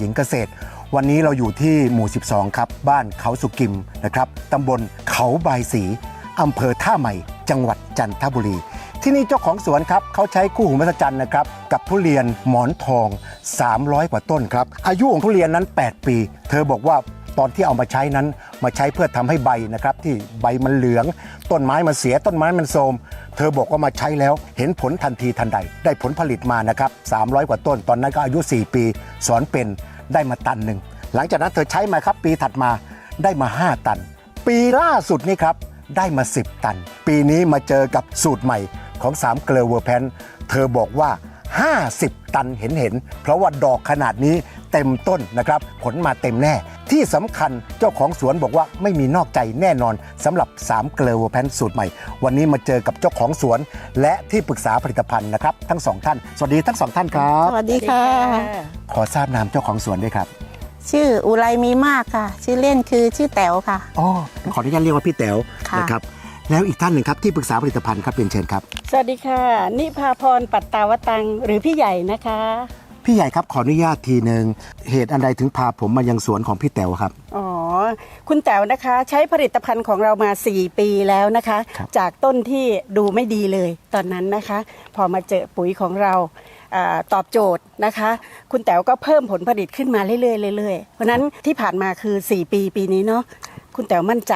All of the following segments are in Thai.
หญิงเกษตร วันนี้เราอยู่ที่หมู่ 12 ครับ บ้านเขาสุกิมนะครับตำบลเขาบายสีอำเภอท่าใหม่ จังหวัดจันทบุรี ที่นี่เจ้าของสวนครับเขาใช้คู่หูมหัศจรรย์นะครับ กับทุเรียนหมอนทอง 300 กว่าต้นครับ อายุของทุเรียนนั้น 8 ปี เธอบอกว่าตอนที่เอามาใช้นั้นมาใช้เพื่อทำให้ใบนะครับที่ใบมันเหลือง ต้นไม้มันเสียต้นไม้มันโทรมเธอบอกว่ามาใช้แล้วเห็นผลทันทีทันใด ได้ผลผลิตมานะครับ300 กว่าต้น ตอนนั้นก็อายุ 4 ปี สอนเป็น ได้มาตันหนึ่งหลังจากนั้นเธอใช้มาครับปีถัดมาได้มา 5 ตัน ปีล่าสุดนี่ครับได้มา 10 ตัน ปีนี้มาเจอกับสูตรใหม่ของ3เกลเวอร์แพนเธอบอกว่า 50 ตันเห็นเห็นๆเพราะว่าดอกขนาดนี้เต็มต้นนะครับ ผลมาเต็มแน่ ที่สำคัญเจ้าของสวนบอกว่าไม่มีนอกใจแน่นอนสำหรับ 3 เกลือเวอร์แพนสูตรใหม่ วันนี้มาเจอกับเจ้าของสวน และที่ปรึกษาผลิตภัณฑ์นะครับ ทั้งสองท่าน สวัสดีทั้งสองท่านครับ สวัสดีค่ะ ขอทราบนามเจ้าของสวนด้วยครับ ชื่ออุไรมีมากค่ะ ชื่อเล่นคือชื่อแต๋วค่ะ อ๋อขออนุญาตเรียกว่าพี่แต๋วค่ะ นะครับ แล้วอีกท่านหนึ่งครับที่ปรึกษาผลิตภัณฑ์ครับเรียนเชิญครับ สวัสดีค่ะ นิพาพรปัตตาวตัง หรือพี่ใหญ่นะคะ พี่ใหญ่ครับขออนุญาตทีหนึ่งเหตุอันใดถึงพาผมมายังสวนของพี่แต๋วครับ อ๋อ คุณแต๋วนะคะ ใช้ผลิตภัณฑ์ของเรามา 4 ปีแล้วนะคะ ครับ จากต้นที่ดูไม่ดีเลยตอนนั้นนะคะ พอมาเจอปุ๋ยของเราอาตอบโจทย์นะคะ คุณแต๋วก็เพิ่มผลผลิตขึ้นมาเรื่อยๆเรื่อยๆเพราะฉะนั้นที่ผ่านมาคือ 4 ปีปีนี้เนาะคุณแต๋วมั่นใจ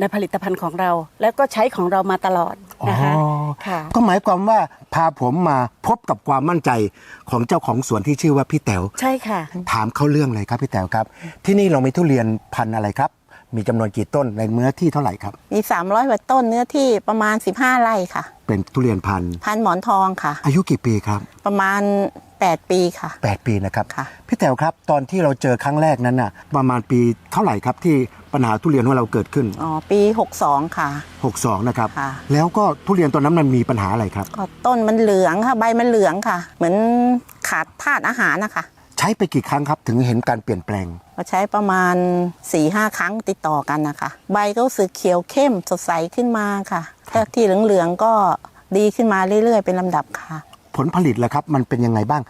ในผลิตภัณฑ์ของเรา แล้วก็ใช้ของเรามาตลอดนะคะอ๋อค่ะก็หมายความว่าพาผมมาพบกับความมั่นใจของเจ้าของสวนที่ชื่อว่าพี่แต๋วใช่ค่ะ ถามเข้าเรื่องเลยครับพี่แต๋วครับ ที่นี่เรามีทุเรียนพันธุ์อะไรครับ มีจำนวนกี่ต้นในเนื้อที่เท่าไหร่ครับ มี 300กว่าต้นเนื้อที่ประมาณ 15 ไร่ค่ะ เป็นทุเรียนพันธุ์พันหมอนทองค่ะ อายุกี่ปีครับ ประมาณ 8 ปีค่ะ 8 ปีนะครับค่ะพี่แต๋วครับ ตอนที่เราเจอครั้งแรกนั้นน่ะ ประมาณปีเท่าไหร่ครับที่ ปัญหาทุเรียนของเราเกิดขึ้น อ๋อปี 62 ค่ะ 62 นะครับ ค่ะ แล้วก็ทุเรียนตอนนั้นมันมีปัญหาอะไรครับ ก็ต้นมันเหลืองค่ะใบมันเหลืองค่ะ เหมือนขาดธาตุอาหารนะคะใช้ไปกี่ครั้งครับถึงเห็นการเปลี่ยนแปลง ก็ใช้ประมาณ4-5ครั้งติดต่อกันนะคะ ใบก็รู้สึกเขียวเข้มสดใสขึ้นมาค่ะแต่ที่เหลืองๆก็ดีขึ้นมาเรื่อยๆ เป็นลำดับค่ะ ผลผลิตแล้วครับ มันเป็นยังไงบ้าง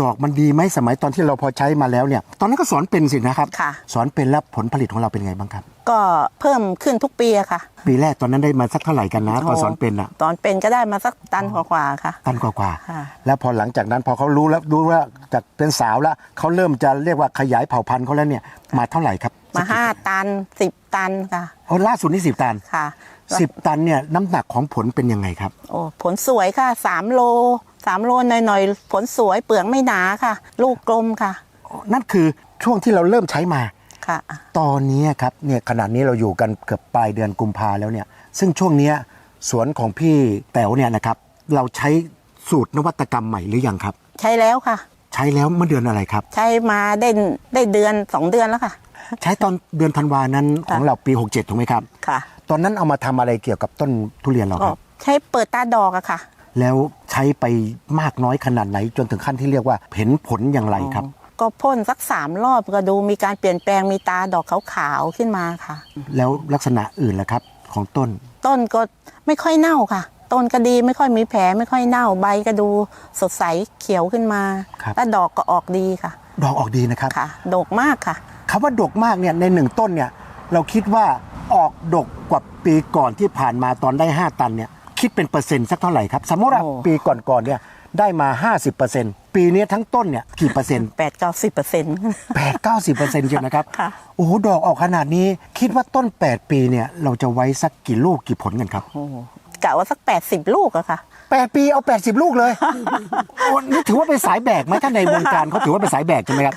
ดอกมันดีไหมสมัยตอนที่เราพอใช้มาแล้วเนี่ย ตอนนั้นก็สอนเป็นสินะครับ ค่ะ สอนเป็นแล้วผลผลิตของเราเป็นไงบ้างครับ ก็เพิ่มขึ้นทุกปีอะค่ะปีแรกตอนนั้นได้มาสักเท่าไหร่กันนะตอนสอนเป็นอะตอนเป็นก็ได้มาสักตันกว่าๆค่ะ ตันกว่าค่ะๆแล้วพอหลังจากนั้นพอเขารู้แล้วรู้ว่าจากเป็นสาวแล้วเขาเริ่มจะเรียกว่าขยายเผ่าพันธุ์เขาแล้วเนี่ยมาเท่าไหร่ครับมาห้าตันสิบตันค่ะ โอ้ล่าสุดนี่สิบตัน ค่ะ สิบตันเนี่ยน้ำหนักของผลเป็นยังไงครับ โอ้ผลสวยค่ะสามโลสามโลหน่อยๆ ผลสวยเปลือกไม่หนาค่ะ ลูกกลมค่ะ นั่นคือช่วงที่เราเริ่มใช้มาค่ะ ตอนนี้ครับเนี่ยขนาดนี้เราอยู่กันเกือบปลายเดือนกุมภาแล้วเนี่ย ซึ่งช่วงเนี้ยสวนของพี่แต๋วเนี่ยนะครับ เราใช้สูตรนวัตกรรมใหม่หรือยังครับ ใช้แล้วค่ะ ใช้แล้วเมื่อเดือนอะไรครับ ใช้มาได้ได้เดือนสองเดือนแล้วค่ะ ใช้ตอนเดือนธันวานั้นของเราปี 67 ถูกไหมครับ ค่ะ ตอนนั้นเอามาทำอะไรเกี่ยวกับต้นทุเรียนเราก็ครับ ใช้เปิดตาดอกอะค่ะ แล้วใช้ไปมากน้อยขนาดไหน จนถึงขั้นที่เรียกว่าเห็นผลอย่างไรครับ ก็พ่นสักสามรอบก็ดูมีการเปลี่ยนแปลงมีตาดอกขาวๆขึ้นมาค่ะ แล้วลักษณะอื่นล่ะครับของต้น ต้นก็ไม่ค่อยเน่าค่ะ ต้นก็ดีไม่ค่อยมีแผลไม่ค่อยเน่าใบก็ดูสดใสเขียวขึ้นมา ครับ แล้วดอกก็ออกดีค่ะ ดอกออกดีนะครับ ค่ะ ดกมากค่ะ คำว่าดกมากเนี่ยในหนึ่งต้นเนี่ยเราคิดว่าออกดกกว่าปีก่อนที่ผ่านมาตอนได้ 5 ตันเนี่ยคิดเป็นเปอร์เซ็นต์สักเท่าไหร่ครับ สมมติว่าโอ้ปีก่อนๆเนี่ยได้มา 50%ปีนี้ทั้งต้นเนี่ยกี่เปอร์เซ็นต์แปดเก้าสิบเปอร์เซ็นต์แปดเก้าสิบเปอร์เซ็นต์เชียวนะครับค่ะโอ้โหดอกออกขนาดนี้คิดว่าต้น 8 ปีเนี่ยเราจะไว้สักกี่ลูกกี่ผลกันครับโอ้กะว่าสักแปดสิบลูกอะค่ะ 8 ปีเอา 80 ลูกเลย โอ้นี่ถือว่าเป็นสายแบกไหมถ้าในวงการเขาถือว่าเป็นสายแบกใช่ไหมครับ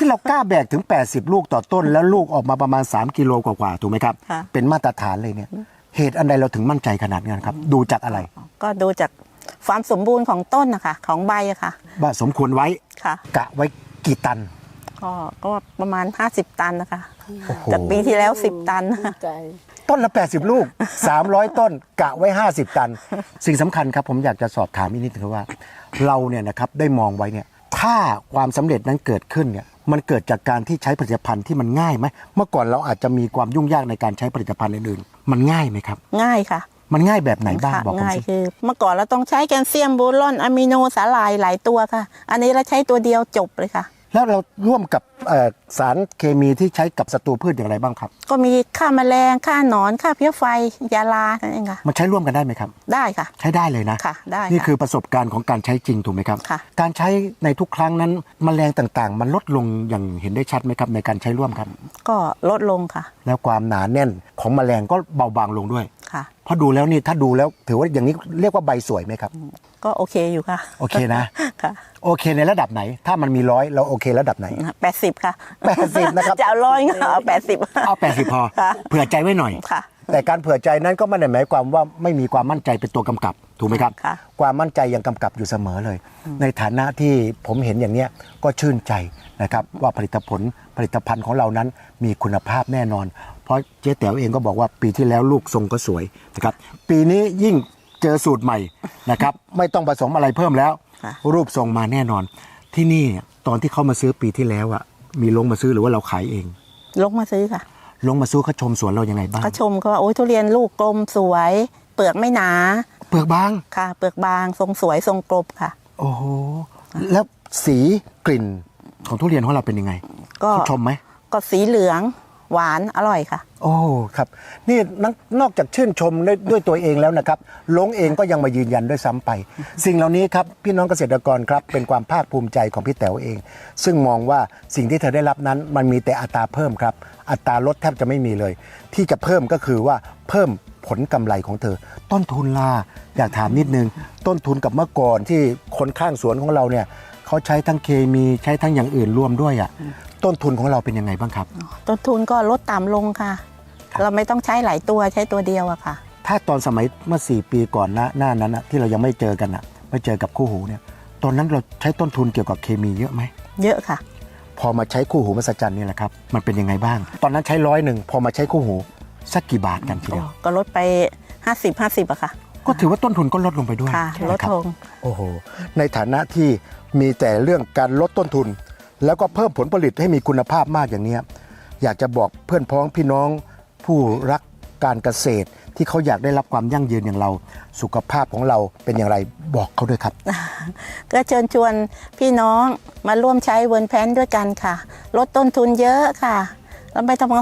ที่เรากล้าแบกถึง 80 ลูกต่อต้น แล้วลูกออกมาประมาณ 3 กิโลกว่าๆถูกไหมครับ ค่ะ เป็นมาตรฐานเลยเนี่ย เหตุอันใดเราถึงมั่นใจขนาดนั้นครับ ดูจากอะไรก็ดูจากความสมบูรณ์ของต้นนะคะของใบอะค่ะว่าสมควรไว้ค่ะกะไว้กี่ตัน ก็ก็ประมาณ 50 ตันนะคะโอ้โห จากปีที่แล้ว 10 ตัน ใจ ต้นละ 80 ลูก 300 ต้น กะไว้ 50 ตัน สิ่งสำคัญครับ ผมอยากจะสอบถามอีกนิดนึงว่า เราเนี่ยนะครับได้มองไว้เนี่ย ถ้าความสำเร็จนั้นเกิดขึ้นเนี่ย มันเกิดจากการที่ใช้ผลิตภัณฑ์ที่มันง่ายไหมเมื่อก่อนเราอาจจะมีความยุ่งยากในการใช้ผลิตภัณฑ์อื่นๆมันง่ายไหมครับ ง่ายค่ะมันง่ายแบบไหนบ้างค่ะบอกผมง่ายสิคือ เมื่อก่อนเราต้องใช้แคลเซียมโบรอนอะมิโนสาลายหลายตัวค่ะ อันนี้เราใช้ตัวเดียวจบเลยค่ะ แล้วเราร่วมกับเอ่อสารเคมีที่ใช้กับศัตรูพืชอย่างไรบ้างครับ ก็มีค่าแมลงค่าหนอนค่าเพี้ยไฟ ยาลานั่นเองค่ะ มันใช้ร่วมกันได้ไหมครับ ได้ค่ะ ใช้ได้เลยนะ ค่ะได้นี่ค่ะคือประสบการณ์ของการใช้จริงถูกไหมครับ ค่ะ การใช้ในทุกครั้งนั้นมแมลงต่างๆ มันลดลงอย่างเห็นได้ชัดไหมครับในการใช้ร่วมครับก็ลดลงค่ะ แล้วความหนาแน่นของมแมลงก็เบาบางลงด้วย ค่ะเพราะดูแล้วนี่ถ้าดูแล้วถือว่าอย่างนี้เรียกว่าใบสวยไหมครับ ก็โอเคอยู่ค่ะ โอเคนะค่ะโอเคในระดับไหน ถ้ามันมีร้อยเราโอเคระดับไหนแปดสิบค่ะ 80 นะครับ จะเอาร้อยก็เอาแปดสิบเอา 80 พอค่ะเผื่อใจไว้หน่อยค่ะแต่การเผื่อใจนั้นก็ไม่ได้หมายความว่าไม่มีความมั่นใจเป็นตัวกำกับถูกไหมครับค่ะความมั่นใจยังกำกับอยู่เสมอเลย ในฐานะที่ผมเห็นอย่างเนี้ยก็ชื่นใจนะครับว่าผลิตผลผลิตภัณฑ์ของเรานั้นมีคุณภาพแน่นอนเพ ราะเจ๊แต๋วเองก็บอกว่าปีที่แล้วลูกทรงก็สวยนะครับ ปีนี้ยิ่งเจอสูตรใหม่นะครับ ไม่ต้องผสมอะไรเพิ่มแล้ว ค่ะ รูปทรงมาแน่นอน ที่นี่เนี่ยตอนที่เขามาซื้อปีที่แล้วอะมีลงมาซื้อหรือว่าเราขายเอง ลงมาซื้อค่ะ ลงมาซื้อเขาชมสวนเรายังไงบ้าง ก็ชมเขาว่าโอ้ยทุเรียนลูกกลมสวย เปลือกไม่หนาเปลือกบาง ค่ะ เปลือกบางทรงสวยทรงกลมค่ะ โอ้โหแล้วสีกลิ่นของทุเรียนของเราเป็นยังไงก็เขาชมไหมก็สีเหลือง หวานอร่อยค่ะ โอ้ครับ นี่นอกนอกจากชื่นชมด้วยด้วยตัวเองแล้วนะครับลงเองก็ยังมายืนยันด้วยซ้ำไป สิ่งเหล่านี้ครับพี่น้องเกษตรกรครับเป็นความภาคภูมิใจของพี่แต๋วเอง ซึ่งมองว่าสิ่งที่เธอได้รับนั้น มันมีแต่อัตราเพิ่มครับ อัตราลดแทบจะไม่มีเลย ที่จะเพิ่มก็คือว่าเพิ่มผลกำไรของเธอ ต้นทุนล่ะอยากถามนิดนึง ต้นทุนกับเมื่อก่อนที่คนข้างสวนของเราเนี่ยเขาใช้ทั้งเคมีใช้ทั้งอย่างอื่นรวมด้วยอะ ต้นทุนของเราเป็นยังไงบ้างครับ ต้นทุนก็ลดต่ำลงค่ะครับเราไม่ต้องใช้หลายตัวใช้ตัวเดียวอะค่ะ ถ้าตอนสมัยเมื่อ 4 ปีก่อนหน้าหน้านั้นนะที่เรายังไม่เจอกันนะไม่เจอกับคู่หูเนี่ยตอนนั้นเราใช้ต้นทุนเกี่ยวกับเคมีเยอะไหมเยอะค่ะ พอมาใช้คู่หูมหัศจรรย์นี่แหละครับมันเป็นยังไงบ้าง ตอนนั้นใช้ร้อยหนึ่งพอมาใช้คู่หูสักกี่บาทกันทีเดียวก็ลดไป 50 50อะค่ะ ก็ถือว่าต้นทุนก็ลดลงไปด้วยค่ะลดนะครับลงโอ้โหในฐานะที่มีแต่เรื่องการลดต้นทุน แล้วก็เพิ่มผลผลิตให้มีคุณภาพมากอย่างนี้อยากจะบอกเพื่อนพ้องพี่น้องผู้รักการเกษตรที่เขาอยากได้รับความยั่งยืนอย่างเรา สุขภาพของเราเป็นอย่างไรบอกเขาด้วยครับ ก็เชิญชวนพี่น้องมาร่วมใช้เวิร์นแพนด้วยกันค่ะ ลดต้นทุนเยอะค่ะแล้วไม่ต้อง